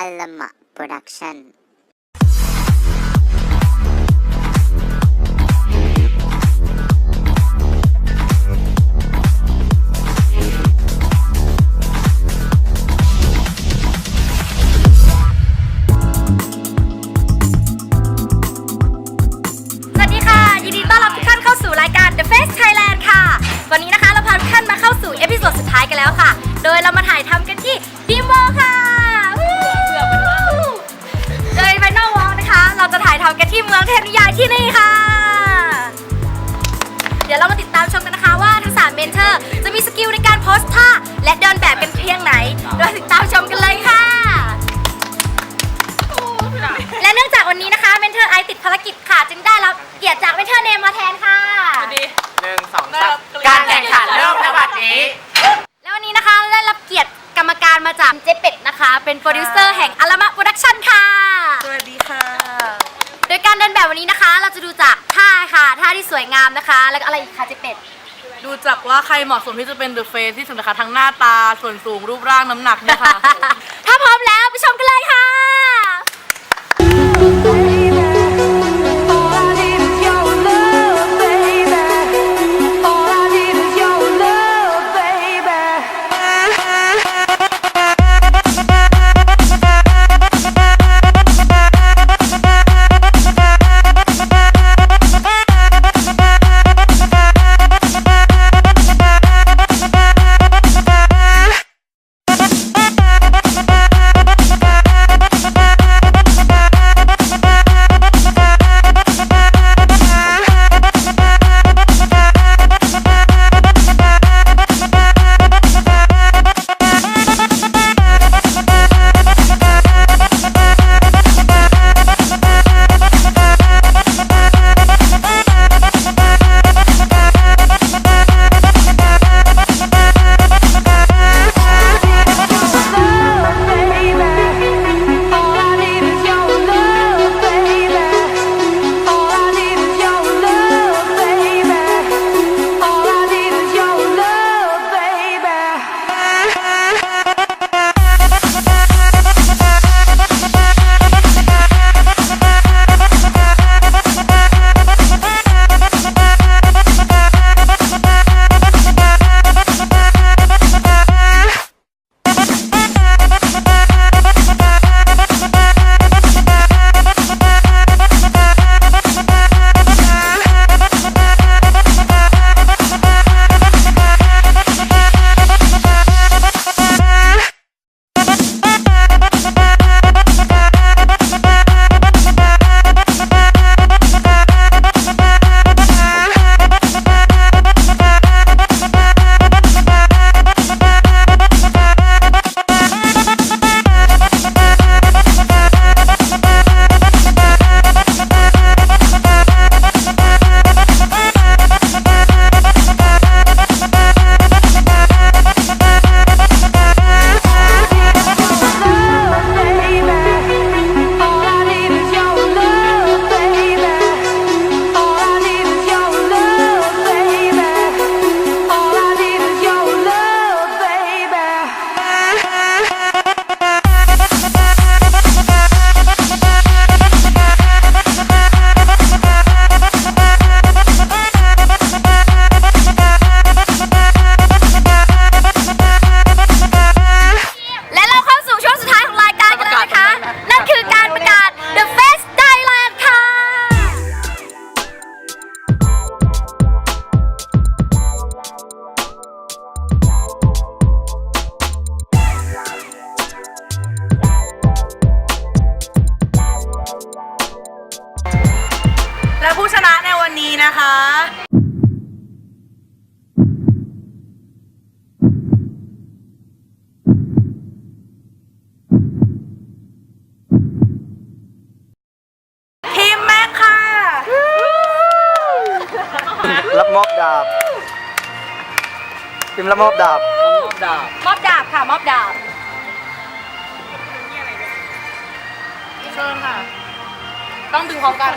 Alama Production. สวัสดีค่ะ ยินดีต้อนรับทุกท่านเข้าสู่รายการ The Face Thailand ค่ะ วันนี้นะคะเราพาทุกท่านมาเข้าสู่เอพิโซดสุดท้ายกันแล้วค่ะ โดยเรามาถ่ายทำกันที่ดีมเวอร์ค่ะ ถ่ายทำกันที่เมืองเทพนิยายที่นี่ค่ะ เดี๋ยวเรามาติดตามชมกันนะคะว่าทั้งสามเมนเทอร์จะมีสกิลในการโพสท่าและเดินแบบกันเพียงไหนเราติดตามชมกันเลยค่ะ และเนื่องจากวันนี้นะคะเมนเทอร์ไอติดภารกิจค่ะ จึงได้รับเกียรติจากเมนเทอร์เนมมาแทนค่ะ หนึ่งสองสามการแข่งขันเริ่มในบัดนี้ แล้ววันนี้นะคะได้รับเกียรติกรรมการมาจากเจเป็ดนะคะ เป็นโปรดิวเซอร์แห่งอัลม สวยงามนะคะ แล้วก็อะไรอีกคะเจเป็ด ดูจากว่าใครเหมาะสมที่จะเป็นเดอะเฟสที่สุดนะคะทั้งหน้าตาส่วนสูงรูปร่างน้ำหนักเนี่ยค่ะ ถ้าพร้อมแล้วไปชมกันเลยค่ะ มอบดาบ พิมพ์รับมอบดาบมอบดาบค่ะ มอบดาบ เชิญค่ะ ต้องดึงพร้อมกัน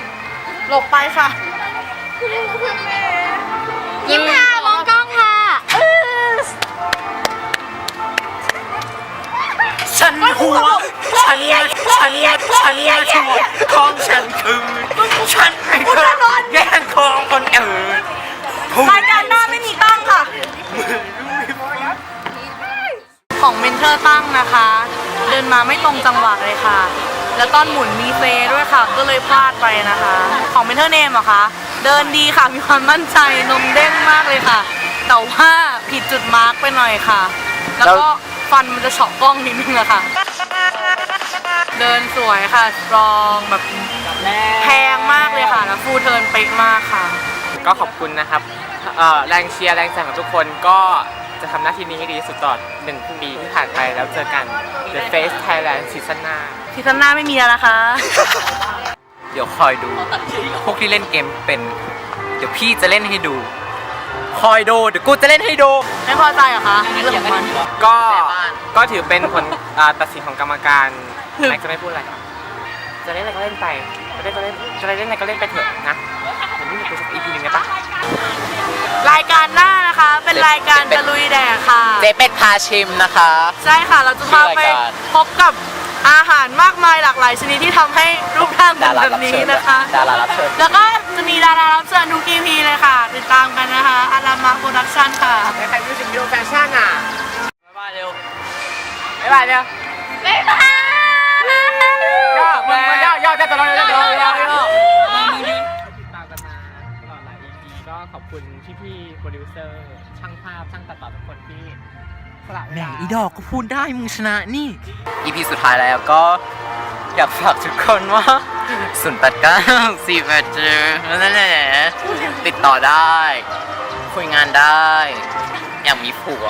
หลบไปค่ะ ยิ้มค่ะมองกล้องค่ะอื้อฉันหัว ฉันแย่นนี้มาช่วยของฉันคือ ฉันไม่เคยแย่งของคนอื่น รายการหน้าไม่มีตั้งค่ะ ของเมนเทอร์ตั้งนะคะ เดินมาไม่ตรงจังหวะเลยค่ะ แล้วตอนหมุนมีเฟด้วยค่ะ ก็เลยพลาดไปนะคะ ของเมนเทอร์เนมอะคะ เดินดีค่ะ มีความมั่นใจ นมเด้งมากเลยค่ะ แต่ว่าผิดจุดมาร์กไปหน่อยค่ะ แล้วก็ฟันมันจะเฉาะกล้องนิดนึงอะค่ะ เดินสวยค่ะสตรองแบบแพงมากเลยค่ะ แล้วฟูเทิร์นเป๊ะมากค่ะ ก็ขอบคุณนะครับเอ่อแรงเชียร์แรงใจของทุกคนก็จะทำหน้าที่นี้ให้ดีที่สุดตลอดหนึ่งปีที่ผ่านไปแล้วเจอกัน The Face Thailand ซีซั่นหน้าซีซั่นหน้าไม่มีแล้วนะคะ เดี๋ยวคอยดู พวกที่เล่นเกมเป็น เดี๋ยวพี่จะเล่นให้ดู คอยดู เดี๋ยวกูจะเล่นให้ดู ไม่พอใจเหรอคะเรื่องของมันก็ก็ถือเป็นผลอ่าตัดสินของกรรมการแม็กซ์จะไม่พูดอะไรครับจะเล่นอะไรก็เล่นไปจะเล่นก็เล่นจะเล่นอะไรก็เล่นไปเถอะนะ ผมไม่มีกูสักอีพีหนึ่งนะปะรายการหน้านะคะ เป็นรายการตะลุยแดกค่ะ เจเป็ดพาชิมนะคะ ใช่ค่ะ เราจะพาไปชื่อรายการพบกับอาหารมากมายหลากหลายชนิดที่ทำให้รูปร่างเป็นแบบนี้นะคะ ดารารับเชิญ แล้วก็จะมีดารารับเชิญทุก EP เลยค่ะ ติดตามกันนะคะ อารามาโปรดักชั่นค่ะในใครดูสิวิดีโอแฟชั่นอะบ๊ายบายเร็วบ๊ายบายเร็วบ๊ายบายย่อมึงมาย่อย่อได้ตลอดเลยย่อย่อย่อ โปรดิวเซอร์ ช่างภาพ ช่างตัดต่อทุกคนที่สละเวแหม่ลา อีดอกก็พูดได้มึงชนะนี่ EP สุดท้ายแล้วก็อยากฝากทุกคนว่าศูนย์แปดเก้าสี่แปดเจอนั่นแหละติดต่อได้ คุยงานได้ อยากมีผัว